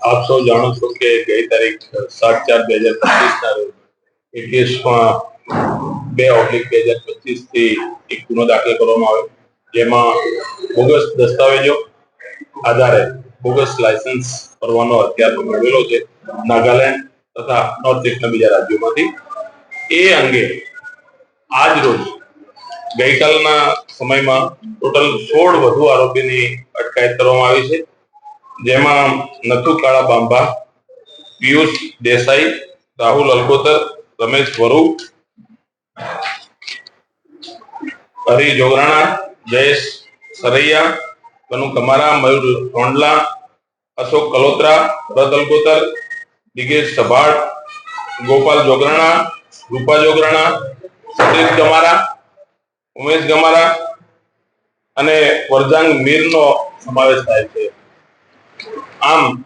આપ સૌ જાણો છો કે ગઈ તારીખ સાત ચાર બે હજાર પચીસ ના રોજમાં બે ઓબ્લિક બે હજાર પચીસથી એક ગુનો દાખલ કરવામાં આવ્યો, જેમાં બોગસ દસ્તાવેજો આધારે બોગસ લાયસન્સ કરવાનો અત્યાર મેળવેલો છે. નાગાલેન્ડ તથા નોર્થ ઇસ્ટના બીજા રાજ્યોમાંથી. એ અંગે આજ રોજ ગઈકાલના સમયમાં ટોટલ સોળ વધુ આરોપીની અટકાયત કરવામાં આવી છે. જેમાં નથુ કાળા બાંભા પિયુષ દેસાઈ, રાહુલ અલગોતર, રમેશ વરુ, હરી જોગરાણા, જયેશ સરૈયા કનુ કમારા મયુર રોંડલા, અશોક કલોત્રા, ભરત અલગોતર, દિગેશ સભાડ ગોપાલ જોગરાણા, રૂપા જોગરાણા, સતીશ ગમારા, ઉમેશ ગમારા અને વરજાંગ મીરનો સમાવેશ થાય છે. આમ,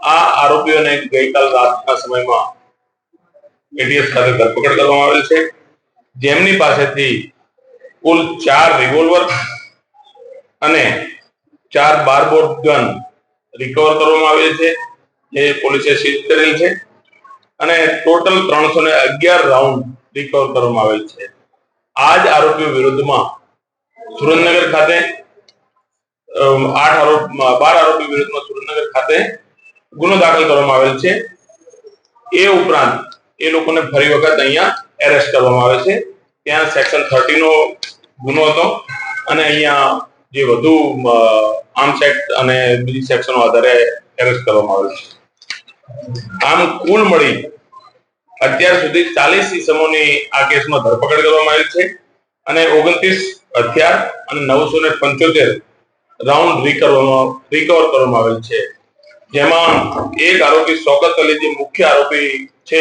આ આરોપીઓને ગઈકાલ રાતના સમયમાં એટીએસ ખાતે ધરપકડ કરવામાં આવેલ છે. જેમની પાસેથી કુલ ચાર રિવોલ્વર અને ચાર બારબોર્ડ ગન રિકવર કરવામાં આવેલ છે, જે પોલીસે સીઝ કરેલ છે. અને ટોટલ ત્રણસો ને અગિયાર રાઉન્ડ રિકવર કરવામાં આવેલ છે. આ જ આરોપીઓ વિરુદ્ધમાં સુરેન્દ્રનગર ખાતે આઠ આરોપ, બાર આરોપી વિરુદ્ધમાં સુરેન્દ્રનગર ખાતે ગુનો દાખલ કરવામાં આવેલ છે. એ ઉપરાંત એ લોકોને ફરી વખત અહીંયા એરેસ્ટ કરવામાં આવે છે. ત્યાં સેક્શન થર્ટી નો ગુનો હતો અને અહીંયા જે વધુ આર્મ સેક્ટ અને બીજી સેક્શનો આધારે એરેસ્ટ કરવામાં આવેલ છે. આમ કુલ મળી અત્યાર સુધી ચાલીસ ઇસમોની આ કેસમાં ધરપકડ કરવામાં આવી છે અને ઓગણત્રીસ હથિયાર અને નવસો ને પંચોતેર રાઉન્ડ રિકવરમાં રિકવર કરવામાં આવેલ છે. જેમાં એક આરોપી સોગત અલી જે મુખ્ય આરોપી છે,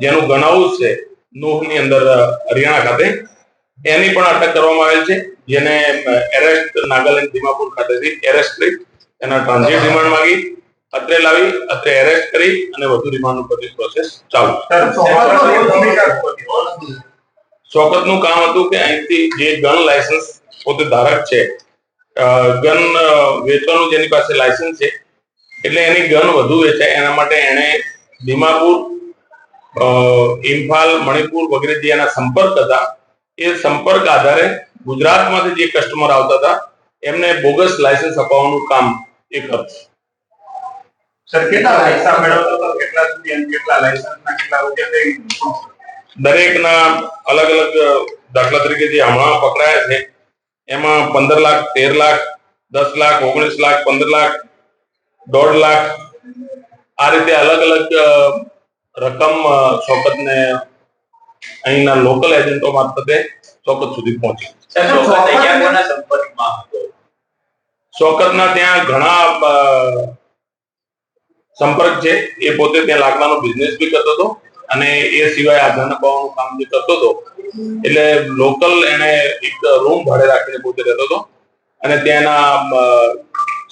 જેનું ગણાવું છે, નોહની અંદર હરિયાણા ખાતે, એની પણ અટક કરવામાં આવેલ છે. જેને એરેસ્ટ નાગાલેન્ડ દિમાપુર ખાતેથી એરેસ્ટ કરી એના ટ્રાન્ઝિટ રિમાન્ડ માંગી અત્રે લાવી અત્રે એરેસ્ટ કરી અને વધુ રિમાન્ડ ઉપરની પ્રોસેસ ચાલુ. શોકતનું કામ હતું કે અહીંથી જે ગન લાયસન્સ પોતે ધારક છે ગન વેચવાનું જેની પાસે લાયસન્સ છે એટલે એની ગન વધુ વેચાય એના માટે એણે દિમાપુર અ, ઇમ્ફાલ મણિપુર વગેરે જે એના સંપર્ક હતા એ સંપર્ક આધારે ગુજરાતમાંથી જે કસ્ટમર આવતા હતા એમને બોગસ લાયસન્સ અપાવવાનું કામ એ કરશે સર કેટલા પૈસા મેળવતા હતો? કેટલા સુધી અને કેટલા લાયસન્સ ના કેટલા રૂપિયા દરેકના અલગ અલગ દાખલા તરીકે જે હમણાં પકડાયા છે એમાં પંદર લાખ તેર લાખ દસ લાખ ઓગણીસ લાખ પંદર લાખ દોઢ લાખ આ રીતે અલગ અલગ રકમ શોકતને અહીંના લોકલ એજન્ટો મારફતે શોકત સુધી પહોંચી. શોકતના ત્યાં ઘણા સંપર્ક છે. એ પોતે ત્યાં લાકડાનો બિઝનેસ બી કરતો હતો અને એ સિવાય આધાર નપાવવાનું કામ જે કરતો હતો. એટલે લોકલ એને એક રૂમ ભાડે રાખીને પોતે રહેતો હતો. અને ત્યાંના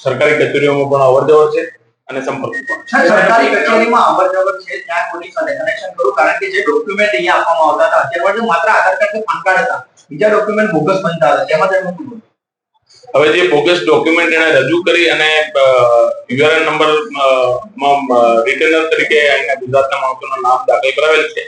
સરકારી કચેરીઓમાં પણ અવર જવર છે અને સંપર્ક પણ. સરકારી કચેરીમાં અવર જવર છે ત્યાં કોની સાથે કનેક્શન કરું કારણ કે જે ડોક્યુમેન્ટ અહીંયા આપવામાં આવતા હતા અત્યારે માત્ર આધાર કાર્ડ કે પાન કાર્ડ હતા. બીજા ડોક્યુમેન્ટ બોગસ બનતા હતા. તેમાં તેમનું શું હવે જે બોગસ ડોક્યુમેન્ટ એને રજૂ કરી અને યુઆરએન નંબર રિટર્નર તરીકે અહીંના ગુજરાતના માણસોનું નામ દાખલ કરાવેલ છે.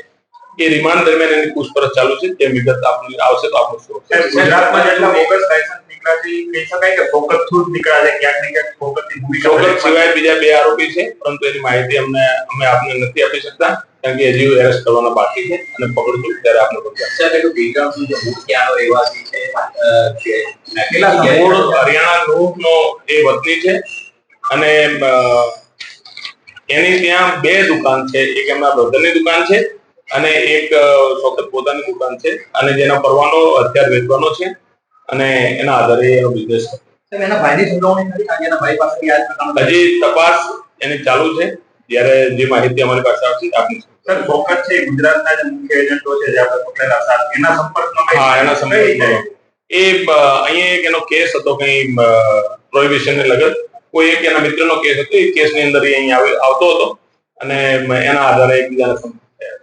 એ રિમાન્ડ દરમિયાન એની પૂછપરછ ચાલુ છે. તે વિગત આપની આવશે તો આપણે શું ગુજરાતમાં જેટલા બોગસ લાયસન્સ નીકળ્યા છે કહી શકાય કે ફોકસ થ્રુ નીકળ્યા છે ક્યાંક ને ક્યાંક ફોકસની ભૂમિકા ચોક્કસ સિવાય બીજા બે આરોપી છે પરંતુ એની માહિતી અમને અમે આપને નથી આપી શકતા. કારણ કે હજી એરેસ્ટ કરવાના બાકી છે અને પકડશું ત્યારે આપને બધા સર એટલું બેકગ્રાઉન્ડ જે મૂળ ક્યાંનો રહેવાસી છે? કેટલા મૂળ હરિયાણા નૂહનો એ વતની છે અને એની ત્યાં બે દુકાન છે. એક એમના બ્રધરની દુકાન છે અને એક અ, પોતાની દુકાન છે અને જેનો પરવાનો અત્યારે વેચવાનો છે અને એના આધારે એનો બિઝનેસ જ હજી તપાસ એની ચાલુ છે. જ્યારે જે માહિતી અમારી પાસે આવશે તે આપીશું. સર ફોકસ છે ગુજરાતના જે મુખ્ય એજન્ટો છે જે આપણે પકડેલા સાત એના સંપર્કમાં હા એના કઈ એ અહીંયા એક એનો કેસ હતો કઈ પ્રોહિબિશન ને લગત કોઈ એક એના મિત્રનો કેસ હતો એ કેસની અંદર એ અહીંયા આવે- આવતો હતો. અને એના આધારે એકબીજાને સંપર્ક થયા.